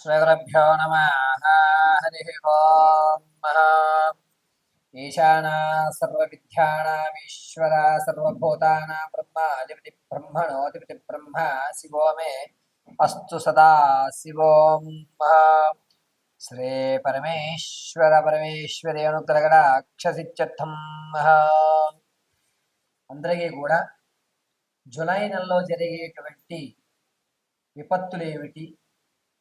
श्रीगुरुभ्यो नमः हरिः ओम् ईशाना सर्वविद्यानामीश्वरा सर्वभूतानां ब्रह्माधिपति ब्रह्मणोऽधिपति ब्रह्म शिवो मे अस्तु सदा शिवोम् శ్రీ పరమేశ్వర పరమేశ్వరి అనుగ్రహడాక్షసిత్యర్థం అందరికీ కూడా జులై నెలలో జరిగేటువంటి విపత్తులు ఏమిటి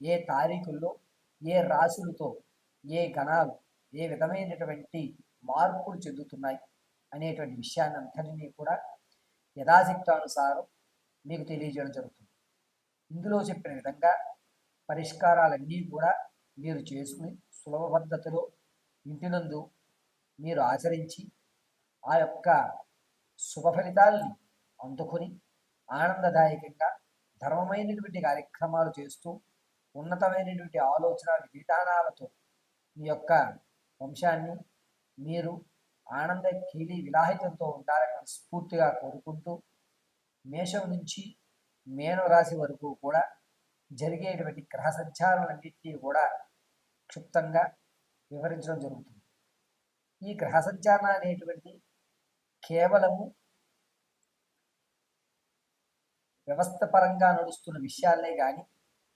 ఏ తారీఖుల్లో ఏ రాశులతో ఏ గణాలు ఏ విధమైనటువంటి మార్పులు చెందుతున్నాయి అనేటువంటి విషయాన్ని అంతటినీ కూడా యథాశక్తానుసారం మీకు తెలియజేయడం జరుగుతుంది. ఇందులో చెప్పిన విధంగా పరిష్కారాలన్నీ కూడా మీరు చేసుకుని సులభ పద్ధతిలో ఇంటినందు మీరు ఆచరించి ఆ యొక్క శుభ ఫలితాల్ని అందుకొని ఆనందదాయకంగా ధర్మమైనటువంటి కార్యక్రమాలు చేస్తూ ఉన్నతమైనటువంటి ఆలోచన విధానాలతో మీ యొక్క వంశాన్ని మీరు ఆనంద కీలి విలాహితంతో ఉండాలని స్ఫూర్తిగా కోరుకుంటూ మేషం నుంచి మేన రాశి వరకు కూడా జరిగేటువంటి గ్రహ సంచారాలన్నింటినీ కూడా క్షుప్తంగా వివరించడం జరుగుతుంది. ఈ గ్రహ సంచారణ అనేటువంటిది కేవలము వ్యవస్థ పరంగా నడుస్తున్న విషయాలే కానీ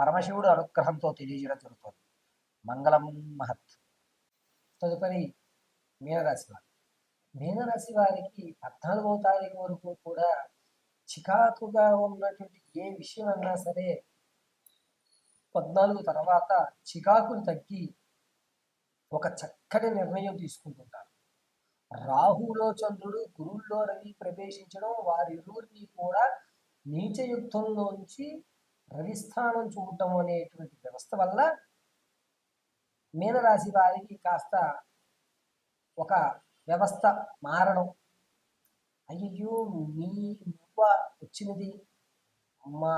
పరమశివుడు అనుగ్రహంతో తెలియజేయడం జరుగుతుంది. మంగళం మహత్. తదుపరి మీనరాశి వారు. మీనరాశి వారికి పద్నాలుగవ తారీఖు వరకు కూడా చికాకుగా ఉన్నటువంటి ఏ విషయం అన్నా సరే పద్నాలుగు తర్వాత చికాకులు తగ్గి ఒక చక్కటి నిర్ణయం తీసుకుంటుంటారు. రాహులో చంద్రుడు గురువుల్లో రవి ప్రవేశించడం వారిరువురిని కూడా నీచ యుద్ధంలోంచి రవిస్థానం చూడటం అనేటువంటి వ్యవస్థ వల్ల మీనరాశి వారికి కాస్త ఒక వ్యవస్థ మారడం. అయ్యో మీ నువ్వ వచ్చినది. మా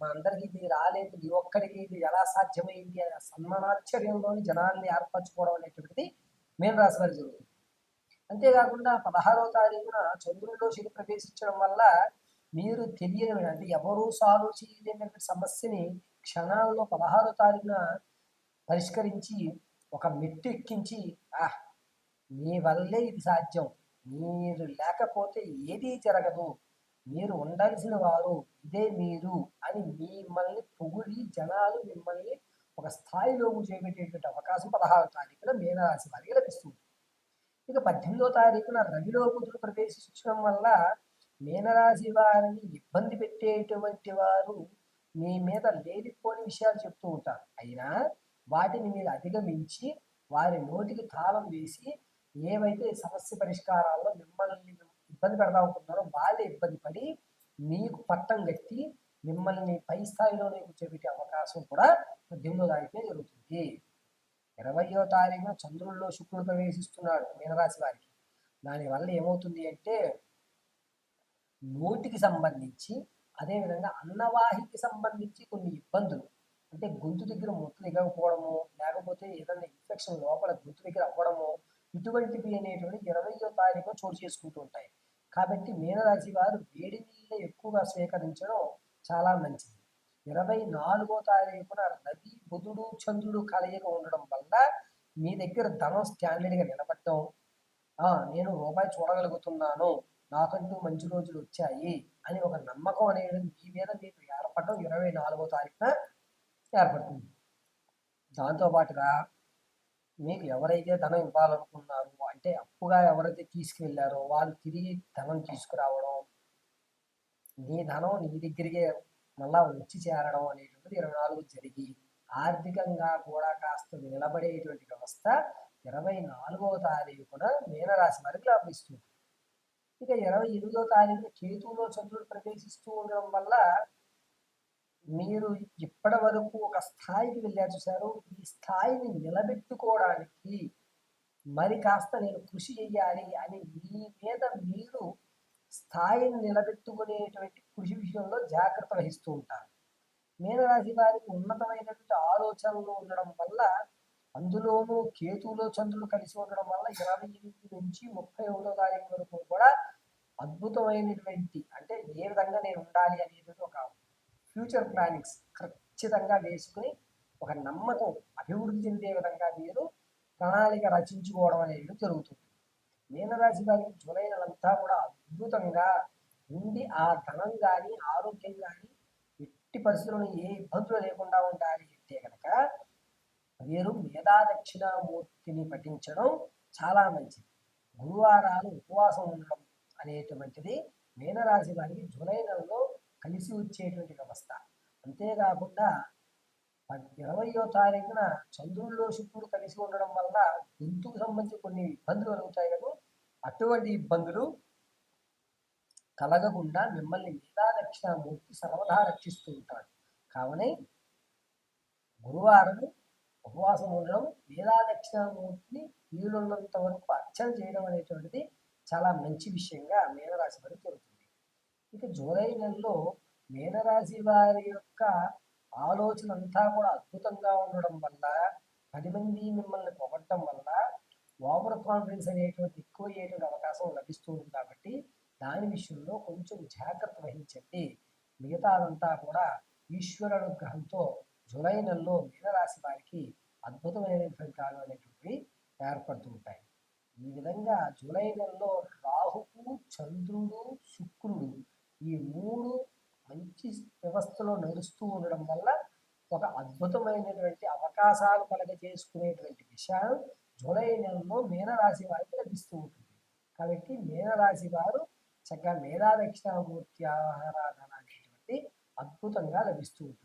మా అందరికి ఇది రాలేదు. నీ ఒక్కడికి ఇది ఎలా సాధ్యమైంది అనే సన్మానాశ్చర్యంలోని జనాల్ని ఏర్పరచుకోవడం అనేటువంటిది మీనరాశి వారి జరుగుతుంది. అంతేకాకుండా పదహారవ తారీఖున చంద్రుడిలో శని ప్రవేశించడం వల్ల మీరు తెలియని అంటే ఎవరూ సాల్వ్ చేయలేనటువంటి సమస్యని క్షణాల్లో పదహారో తారీఖున పరిష్కరించి ఒక మెట్టు ఎక్కించి ఆహ్ మీ వల్లే ఇది సాధ్యం. మీరు లేకపోతే ఏదీ జరగదు. మీరు ఉండాల్సిన వారు ఇదే మీరు అని మిమ్మల్ని పొగిడి జనాలు మిమ్మల్ని ఒక స్థాయిలో చేపట్టేటువంటి అవకాశం పదహారు తారీఖున మీనరాశి వారికి లభిస్తుంది. ఇక పద్దెనిమిదో తారీఖున రవిలో బుధుడు ప్రవేశించడం వల్ల మీనరాశి వారిని ఇబ్బంది పెట్టేటువంటి వారు మీ మీద లేనిపోని విషయాలు చెప్తూ ఉంటారు. అయినా వాటిని మీరు అధిగమించి వారి నోటికి తాళం వేసి ఏవైతే సమస్య పరిష్కారాల్లో మిమ్మల్ని ఇబ్బంది పెడదామనుకుంటున్నారో వాళ్ళే ఇబ్బంది పడి మీకు పట్టం గట్టి మిమ్మల్ని పై స్థాయిలోనే కూర్చోబెట్టే అవకాశం కూడా పద్దెనిమిదో తారీఖునే జరుగుతుంది. ఇరవయో తారీఖున చంద్రుల్లో శుక్రుడు ప్రవేశిస్తున్నాడు మీనరాశి వారికి. దానివల్ల ఏమవుతుంది అంటే నోటికి సంబంధించి అదేవిధంగా అన్నవాహికి సంబంధించి కొన్ని ఇబ్బందులు. అంటే గొంతు దగ్గర మొత్తం దిగకపోవడము లేకపోతే ఏదైనా ఇన్ఫెక్షన్ లోపల గొంతు దగ్గర అవ్వడము ఇటువంటివి అనేటువంటి ఇరవయో తారీఖు చోటు చేసుకుంటూ ఉంటాయి. కాబట్టి మీనరాశి వారు వేడి నీళ్ళ ఎక్కువగా స్వీకరించడం చాలా మంచిది. ఇరవై నాలుగో తారీఖున రవి బుధుడు చంద్రుడు కలయిక ఉండడం వల్ల మీ దగ్గర ధనం స్టాండర్డ్గా నిలబడటం నేను రూపాయి చూడగలుగుతున్నాను నాకంటూ మంచి రోజులు వచ్చాయి అని ఒక నమ్మకం అనేది మీ మీద మీకు ఏర్పడడం ఇరవై నాలుగో తారీఖున ఏర్పడుతుంది. దాంతోపాటుగా మీకు ఎవరైతే ధనం ఇవ్వాలనుకున్నారో అంటే అప్పుగా ఎవరైతే తీసుకువెళ్ళారో వాళ్ళు తిరిగి ధనం తీసుకురావడం నీ ధనం నీ దగ్గరికే మళ్ళా వచ్చి చేరడం అనేటువంటిది ఇరవై నాలుగు జరిగి ఆర్థికంగా కూడా కాస్త నిలబడేటువంటి వ్యవస్థ ఇరవై నాలుగవ తారీఖున మీనరాశి వారికి లాభిస్తుంది. ఇక ఇరవై ఎనిమిదో తారీఖున కేతువులో చంద్రుడు ప్రవేశిస్తూ ఉండడం వల్ల మీరు ఇప్పటి వరకు ఒక స్థాయికి వెళ్ళారు చూశారు. ఈ స్థాయిని నిలబెట్టుకోవడానికి మరి కాస్త నేను కృషి చేయాలి అని మీ మీద మీరు స్థాయిని నిలబెట్టుకునేటువంటి కృషి విషయంలో జాగ్రత్త వహిస్తూ ఉంటారు. మీనరాశి వారికి ఉన్నతమైనటువంటి ఆలోచనలు ఉండడం వల్ల అందులోనూ కేతువులో చంద్రుడు కలిసి ఉండడం వల్ల ఇరవై ఎనిమిది నుంచి ముప్పై ఒకటో తారీఖు వరకు కూడా అద్భుతమైనటువంటి అంటే ఏ విధంగా నేను ఉండాలి అనేది ఒక ఫ్యూచర్ ప్లానింగ్స్ ఖచ్చితంగా వేసుకుని ఒక నమ్మకం అభివృద్ధి చెందే విధంగా మీరు ప్రణాళిక రచించుకోవడం అనేది జరుగుతుంది. మీనరాశి వారికి జూలై నెలంతా కూడా అద్భుతంగా ఉండి ఆ ధనం కానీ ఆరోగ్యం కానీ ఎట్టి పరిస్థితులను ఏ ఇబ్బందులు లేకుండా ఉండాలి అంటే కనుక వీరు మేధా దక్షిణామూర్తిని పఠించడం చాలా మంచిది. గురువారాలు ఉపవాసం ఉండడం అనేటువంటిది మీనరాశి వారికి జూలై నెలలో కలిసి వచ్చేటువంటి వ్యవస్థ. అంతేకాకుండా ఇరవయో తారీఖున చంద్రుల్లో శుక్రుడు కలిసి ఉండడం వల్ల గొంతుకు సంబంధించి కొన్ని ఇబ్బందులు కలుగుతాయి కదా. అటువంటి ఇబ్బందులు కలగకుండా మిమ్మల్ని మేధా దక్షిణామూర్తి సర్వదా రక్షిస్తూ ఉంటాడు. కావున గురువారం ఉపవాసం ఉండడం మేధా దక్షిణామూర్తిని వీలున్నంత వరకు అర్చన చేయడం అనేటువంటిది చాలా మంచి విషయంగా మీనరాశి వారికి జరుగుతుంది ఇక జూలై నెలలో మీనరాశి వారి యొక్క ఆలోచన అంతా కూడా అద్భుతంగా ఉండడం వల్ల పది మంది మిమ్మల్ని పొగట్టడం వల్ల ఓవర్ కాన్ఫిడెన్స్ అనేటువంటి ఎక్కువ అయ్యేటువంటి అవకాశం లభిస్తూ ఉంది కాబట్టి దాని విషయంలో కొంచెం జాగ్రత్త వహించండి. మిగతాదంతా కూడా ఈశ్వరానుగ్రహంతో జూలై నెలలో మీనరాశి వారికి అద్భుతమైన ఫలితాలు అనేటువంటివి ఏర్పడుతూ ఉంటాయి. ఈ విధంగా జూలై నెలలో రాహువు చంద్రుడు శుక్రుడు ఈ మూడు మంచి వ్యవస్థలో నడుస్తూ ఉండడం వల్ల ఒక అద్భుతమైనటువంటి అవకాశాలు కలగజేసుకునేటువంటి విషయం జూలై నెలలో మీనరాశి వారికి లభిస్తూ ఉంటుంది. కాబట్టి మీనరాశి వారు చక్కగా మేధా దక్షిణామూర్తి ఆరాధన అనేటువంటి అద్భుతంగా లభిస్తూ ఉంటుంది.